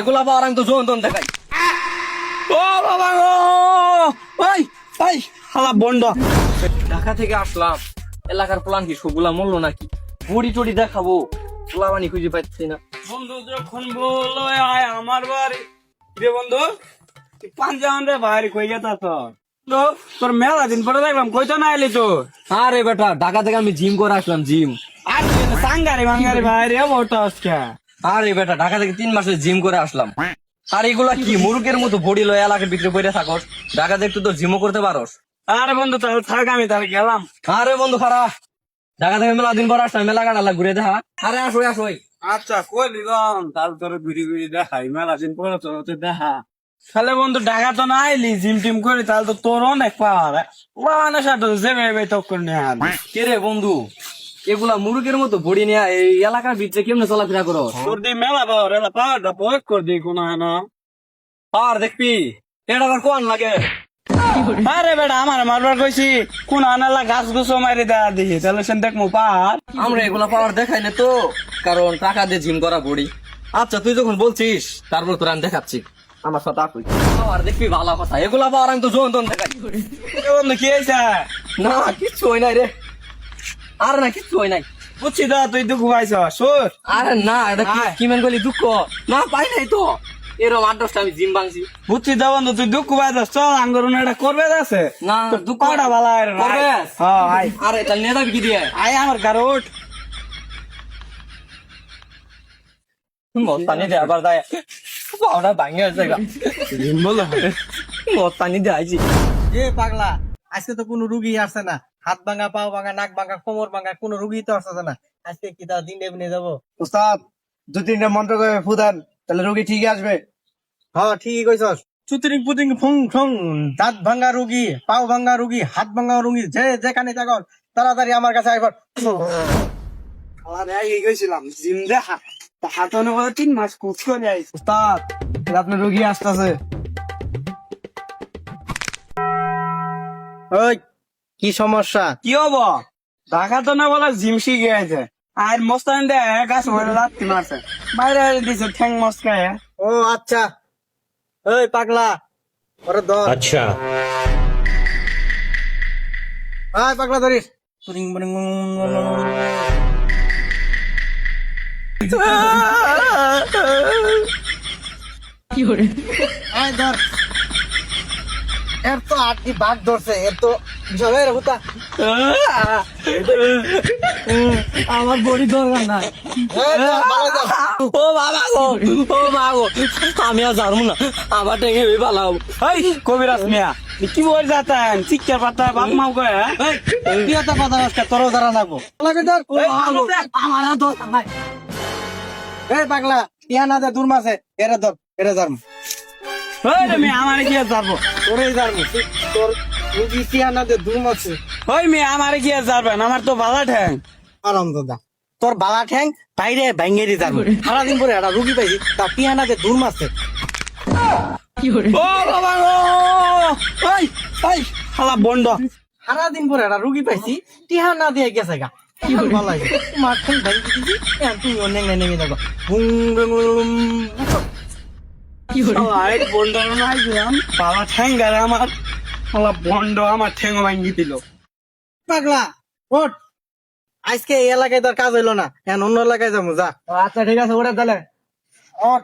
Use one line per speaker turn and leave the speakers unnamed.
এগুলা পাওয়ার আমি তো জোন তোন দেখাই। ও বাবা গো! ওই ওই হালা বন্ড। ঢাকা থেকে আসলাম। এলাকার প্লান কি, সবগুলা মরলো নাকি? বড়ি টড়ি দেখাবো। পোলাবানি খুঁজে পাচ্ছি না।
বন্ধু, যখন বলো আয় আমার বাড়ি। রে বন্ধু? পাঞ্জাবান রে বাইরে কই গেতা তো তো তোর মেলা দিন পরে দেখলাম, কই তো না এলি তো
আরে বেটা, ঢাকা থেকে আমি জিম করে আসলাম, জিম।
আর সাঙ্গারি মাঙ্গারি বাইরে বড়টা আজকে
আরে বেটা ঢাকা থেকে তিন মাসে জিম করে আসলাম। আর এগুলা কি মুরুগের মতো বডি লয় এলাকার ভিতরে বইরে থাকস? ঢাকা থেকে তো জিমও করতে পারস।
আরে বন্ধু তাহলে থাক আমি তাহলে গেলাম।
আরে বন্ধু খারা। ঢাকা থেকে মেলা দিন পর আসলাম মেলা কাটালা ঘুরে দেখা। আরে আসো আসো
আচ্ছা কই দিলাম? তাহলে তোর ঘুরি ঘুরি দেখাই মেলা দিন পরে তোর তো দেখা। তাহলে বন্ধু ঢাকা তো না আইলি জিম টিম করি তাহলে তো তোর অনেক পাওয়ার ওয়ানা সাথে করে
কে রে বন্ধু? এগুলা মুরুগের মতো বডি নিয়ে এই এলাকার ভিতরে কেমনে চলাফেরা করো?
তোর দি মেলা পাওয়ার এলা পাওয়ারটা প্রয়োগ কর দি কোনো না।
আর দেখবি এটা আবার কোন লাগে?
আরে বেটা আমার মারবার কইছি কোন আনালা গাছ গুছ মারি দেয়া দিহি তাহলে সেন দেখ মো পার
আমরা এগুলা পাওয়ার দেখাই না তো কারণ টাকা দিয়ে জিম করা বডি। আচ্ছা তুই যখন বলছিস তারপর তোর আমি দেখাচ্ছি। আমার সাথে আসুই। আর দেখবি ভালো কথা। এগুলা পাওয়ার আমি তো জোন দেখাই।
কি হয়েছে
না কিচ্ছু হয় নাই রে। আর না কিচ্ছু হয় নাই।
বুঝছি তো তুই দুঃখ পাইছ সুর
আরে না এটা কি- মেন করলি দুঃখ? না পাই নাই তো। এরকম আট দশটা আমি জিম ভাঙছি
বুঝছি তো বন্ধু তুই দুঃখ পাইছ চল আঙ্গুর এটা করবে আছে
না দুঃখ
ভালো হয়
করবে?
হ্যাঁ
আরে তাহলে কি দিয়ে?
আয় আমার উঠ
মস্তানি দে আবার দেয়। পাওনা ভাঙে আছে গা। জিম বলো। মস্তানি দে
এ পাগলা আজকে তো কোনো রুগী আসছে না। হাত ভাঙা পাও ভাঙা নাক ভাঙা কোমর ভাঙা কোনো রুগী তো আসছে না। আজকে কি তার দিন এমনি যাব?
উস্তাদ দু তিনটা মন্ত্র করে ফুদান তাহলে রুগী ঠিকই আসবে।
হ্যাঁ ঠিকই কইছস। চুতিরিং পুতিং ফুং ফুং। দাঁত ভাঙা রুগী পাও ভাঙা রুগী হাত ভাঙা রুগী যে যেখানে থাকো তাড়াতাড়ি আমার কাছে আইবার
তিন মাস কুচ করে আইস
উস্তাদ আপনার রোগী আসতেছে।
ওই কি সমস্যা?
কি হব? ঢাকা তো না বলা জিম শিখে আছে। আর মস্তান দেয় গাছ ভরে লাত্তি মারছে? বাইরে দিছে ঠ্যাং মস্কায় হ্যাঁ?
ও আচ্ছা। ওই পাগলা। ওরে ধর।
আচ্ছা।
আয় পাগলা ধরিস। পুরিং পুরিং কি করে? আয় ধর। এর তো আটটি বাঘ ধরছে এর তো বিশাল হয়ে রে হুতা।
আমার বডি দরকার নাই। ও বাবা গো ও মা গো আমি আর জানব না। আমার টেঙে ভালো হব।
এই কবিরাজ মিয়া কি বল যাতেন চিৎকার পাতা বাপ মাও কয়ে হ্যাঁ?
তুই তো কথা নষ্ট তোরও ধরা লাগবো
আমার আর দরকার নাই।
এই পাগলা ইয়া না দে দূর মাসে এরে ধর এরে
ওই মিয়া আমার কি যাব
তোরেই ধর তোর
ওই মেয়ে আমার কি যাবেন আমার তো ভালো ঠ্যাং।
আরাম দাদা। তোর বালা ঠ্যাং বাইরে ভাঙ্গেরি যাবে সারাদিন পরে একটা রুগী পাইছি তার টিয়া না দে দূর মাসে
ও বাবা ওই ওই শালা বন্ড।
সারাদিন পরে একটা রুগী পাইছি টিহা না দিয়ে গেছে গা। ভালো লাগে তোমার ঠ্যাং দিছি এখন তুমি অনেক নেমে দেখো বুম বুম বুম
বন্ড নাই গেলাম ঠ্যাং গারে আমার। শালা বন্ড আমার ঠ্যাং ভাঙ্গি দিল।
পাগলা ওঠ। আজকে এই এলাকায় তোর কাজ হইল না এখন অন্য এলাকায় যাব যা।
আচ্ছা ঠিক আছে ওটা তাহলে।
ওঠ।